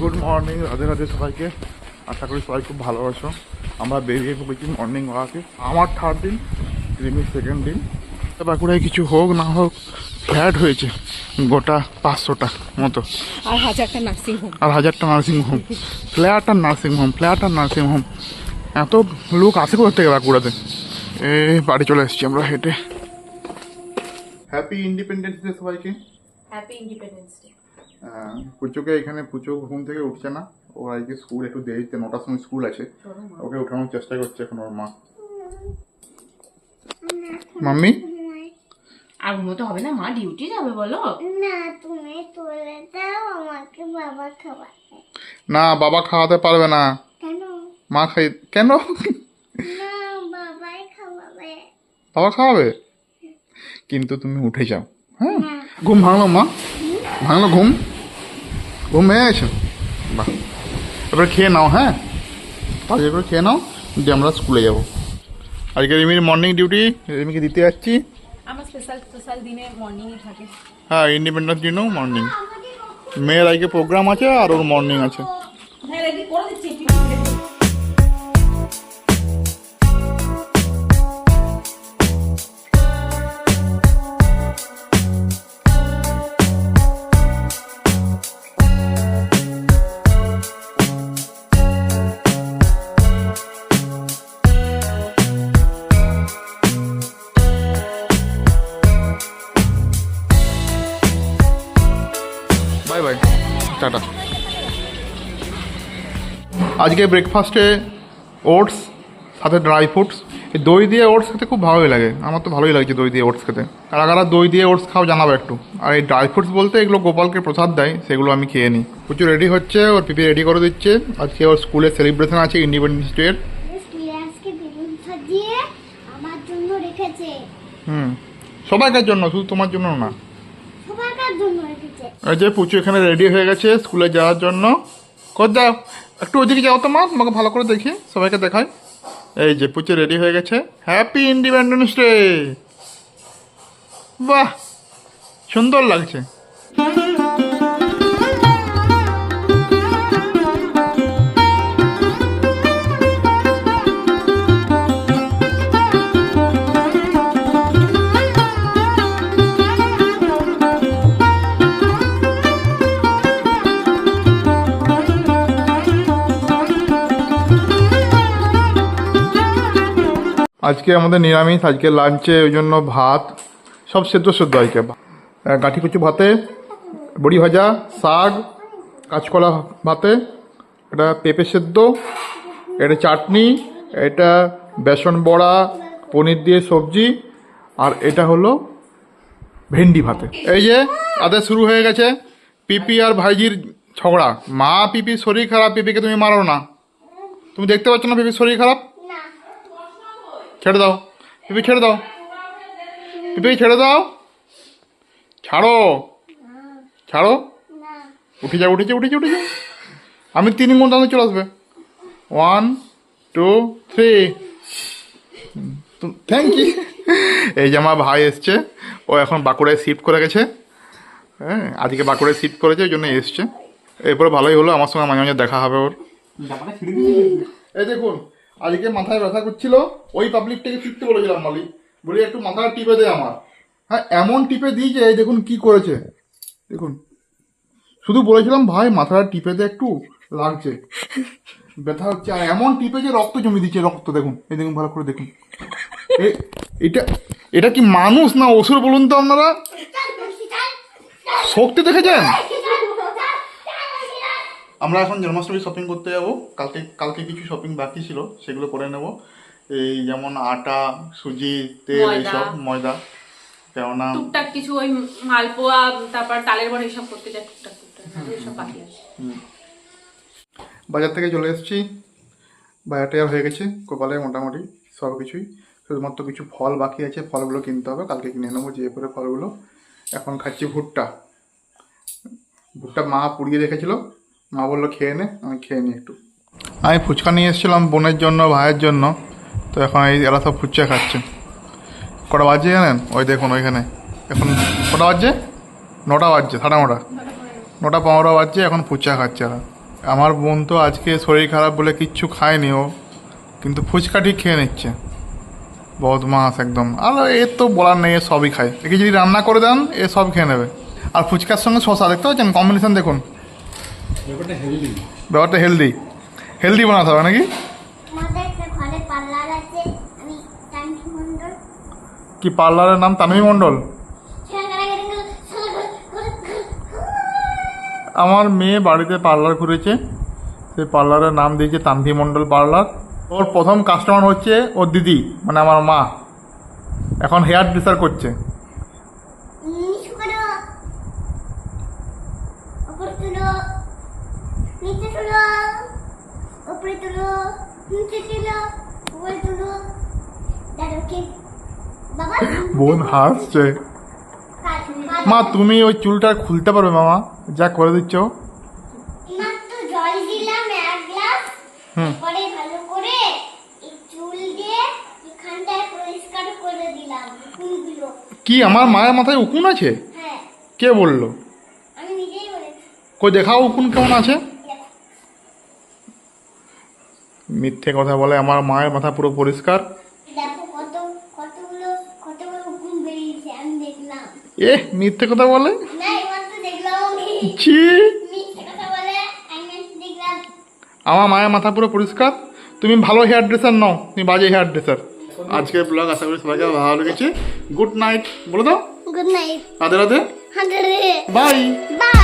Good morning Radhe Radhe সবাইকে। আশা করি সবাই খুব ভালো আছো। আমরা বেরিয়ে পড়েছি মর্নিং ওয়াকে আমার থার্ড দিন রিমির সেকেন্ড দিন। তো বাঁকুড়ায় কিছু হোক না হোক ফ্ল্যাট হয়েছে গোটা পাঁচশোটা মতো। আর হাজারটা নার্সিং হোম আর হাজারটা নার্সিং হোম ফ্ল্যাট আর নার্সিং হোম ফ্ল্যাট আর নার্সিং হোম এত লোক আসে কোথা থেকে বাঁকুড়াতে এ বাড়ি চলে এসেছি আমরা হেঁটে। হ্যাপি ইন্ডিপেন্ডেন্স ডে সবাইকে। হ্যাপি ইন্ডিপেন্ডেন্স ডে পুচোকে এখানে পুচো ঘুম থেকে উঠছে না। ও আজকে স্কুল একটু দেরিতে নটার সময় স্কুল আছে। ওকে উঠানোর চেষ্টা করছে এখন ওর মা। মাম্মি? আর মতো হবে না মা? ডিউটি যাবে বলো। না তুমি তুলে দাও আমাকে বাবা খাওয়াবে না বাবা খাওয়াতে পারবে না। কেন? মা খাই কেন? না বাবাই খাওয়াবে। বাবা খাওয়াবে? কিন্তু তুমি উঠে যাও হ্যাঁ? না ঘুম ভাঙলো মা? ভাঙলো ঘুম? ঘুম ভেঙে গেছে বাহ। এবার খেয়ে নাও হ্যাঁ? তাড়াতাড়ি করে খেয়ে নাও দিয়ে আমরা স্কুলে যাব। আজকে রিমির মর্নিং ডিউটি রিমিকে দিতে যাচ্ছি। আমার স্পেশাল স্পেশাল দিনে মর্নিংই থাকে। হ্যাঁ ইন্ডিপেন্ডেন্স দিনও মর্নিং মেয়ের আজকে প্রোগ্রাম আছে আর ওর মর্নিং আছে। হ্যাঁ রেডি করে দিচ্ছি। Bye tata. আজকে ব্রেকফাস্টে ওটস সাথে ড্রাই ফ্রুটস এই দই দিয়ে ওটস খেতে খুব ভালোই লাগে। আমার তো ভালোই লাগছে দই দিয়ে ওটস খেতে। কারা কারা দই দিয়ে ওটস খাও জানাব একটু। আর এই ড্রাই ফ্রুটস বলতে এগুলো গোপালকে প্রসাদ দেয় সেগুলো আমি খেয়ে নিই। প্রচুর রেডি হচ্ছে ওর পিপি রেডি করে দিচ্ছে। আজকে ওর স্কুলে সেলিব্রেশন আছে ইন্ডিপেন্ডেন্স ডে রেখেছে। হুম। সবাইকার জন্য শুধু তোমার জন্য না। সবাইকার জন্য এই যে পুচু এখানে রেডি হয়ে গেছে স্কুলে যাওয়ার জন্য। কর দাও, একটু ওদিকে যাও তো মা, তোমাকে ভালো করে দেখি, সবাইকে দেখাই। এই যে পুচু রেডি হয়ে গেছে। হ্যাপি ইন্ডিপেন্ডেন্স ডে বাহ, সুন্দর লাগছে। আজকে আমাদের নিরামিষ, আজকে লাঞ্চে ওই জন্য ভাত, সব সেদ্ধ সেদ্ধ আজকে। গাঁঠি কুচু ভাতে, বড়ি ভাজা, শাক, কাঁচকলা ভাতে, এটা পেঁপে সেদ্ধ, এটা চাটনি, এটা বেসন বড়া, পনির দিয়ে সবজি, আর এটা হলো ভেন্ডি ভাতে। এই যে তাদের শুরু হয়ে গেছে পিপি আর ভাইজির ঝগড়া। মা পিপির শরীর খারাপ, পিপিকে তুমি মারো না। তুমি দেখতে পাচ্ছ না পিপির শরীর খারাপ? ছেড়ে দাও। পিপি ছেড়ে দাও। পিপি ছেড়ে দাও। ছাড়ো। ছাড়ো। উঠে যাও উঠেছে উঠেছে উঠেছে আমি তিন গুণ দাঁড়িয়ে চলে আসবে। One two three thank you এই যে আমার ভাই এসছে। ও এখন বাঁকুড়ায় শিফট করে গেছে। হ্যাঁ আজকে বাঁকুড়ায় শিফট করেছে ওই জন্য এসছে। এরপরে ভালোই হলো আমার সঙ্গে মাঝে মাঝে দেখা হবে ওর। এই দেখুন আজকে মাথায় ব্যথা করছিল ওই পাবলিকটাকে ফিরতে বলেছিলাম মালিক। বলি একটু মাথাটা টিপে দে আমার। হ্যাঁ এমন টিপে দিই যে দেখুন কি করেছে। দেখুন শুধু বলেছিলাম ভাই মাথাটা টিপে দে একটু লাগছে। ব্যথা হচ্ছে আর এমন টিপে যে রক্ত জমি দিচ্ছে রক্ত দেখুন এই দেখুন ভালো করে দেখুন। এটা এটা কি মানুষ না অসুর বলুন তো আপনারা? শক্তি দেখেছেন? আমরা এখন জন্মাষ্টমী শপিং করতে যাব। কালকে কালকে কিছু শপিং বাকি ছিল সেগুলো করে নেব। এই যেমন আটা সুজি তেল এইসব ময়দা কেননা টুকটাক কিছু ওই মালপোয়া তারপর তালের বড়া এসব করতে যায় টুকটাক টুকটাক বাকি আছে। বাজার থেকে চলে এসেছি। বাজার টাজার হয়ে গেছে কপালে মোটামুটি সব কিছুই শুধুমাত্র কিছু ফল বাকি আছে ফলগুলো কিনতে হবে। কালকে কিনে নেব যে পরে ফলগুলো। এখন খাচ্ছি ভুট্টা। ভুট্টা মা পুড়িয়ে রেখেছিল। মা বলল, খেয়ে নে, আমি খেয়ে নিই একটু। আমি ফুচকা নিয়ে এসেছিলাম বোনের জন্য, ভাইয়ের জন্য। তো এখন এই এরা সব ফুচকা খাচ্ছে। কটা বাজছে জানেন? ওই দেখুন ওইখানে। এখন কটা বাজছে? নটা বাজছে, সাড়ে নটা। নটা পনেরো বাজছে, এখন ফুচকা খাচ্ছে এরা। আমার বোন তো আজকে শরীর খারাপ বলে কিচ্ছু খায়নি ও, কিন্তু ফুচকা ঠিক খেয়ে নিচ্ছে। বদমাস একদম। আর এর তো বলার নেই সবই খায়। একে যদি রান্না করে দেন, এ সব খেয়ে নেবে। আর ফুচকার সঙ্গে শশা দেখতে পাচ্ছেন? কম্বিনেশন দেখুন। ব্যাপারটা হেলদি ব্যাপারটা হেলদি হেলদি বানাতে হবে নাকি? আমাদের একটা ঘরে পার্লার আছে আমি টাঙ্কি মন্ডল কি পার্লারের নাম তানভি মণ্ডল? আমার মেয়ে বাড়িতে পার্লার খুলেছে। সেই পার্লারের নাম দিয়েছে তানভি মণ্ডল পার্লার। ওর প্রথম কাস্টমার হচ্ছে ওর দিদি মানে আমার মা। এখন হেয়ার ড্রেসার করছে। নিচে তুলো উপরে তুলো নিচে তুলো উপরে তুলো। দাঁড়ো কি? বাবা বোন হাসছে। মা তুমি ওই চুলটা খুলতে পারবে মামা যা করে দিচ্ছ। জল দিলাম এক গ্লাস। হুম। ভালো করে চুল দিয়ে এখানটায় পরিষ্কার করে দিলাম ফুলগুলো কি আমার মায়ের মাথায় উকুন আছে? হ্যাঁ। কে বলল? আমি নিজেই বলেছি। কই দেখাও উকুন কেমন আছে? মিথ্যে কথা বলে আমার মায়ের মাথা পুরো পরিষ্কার। এ মিথ্যে কথা বলে? ছি। আমার মায়ের মাথা পুরো পরিষ্কার। তুমি ভালো হেয়ার ড্রেসার নাও তুমি বাজে হেয়ার ড্রেসার। আজকের ব্লগ আশা করি সবাইকে ভালো লেগেছে। গুড নাইট বলে দাও। Good night Radhe Radhe. Bye bye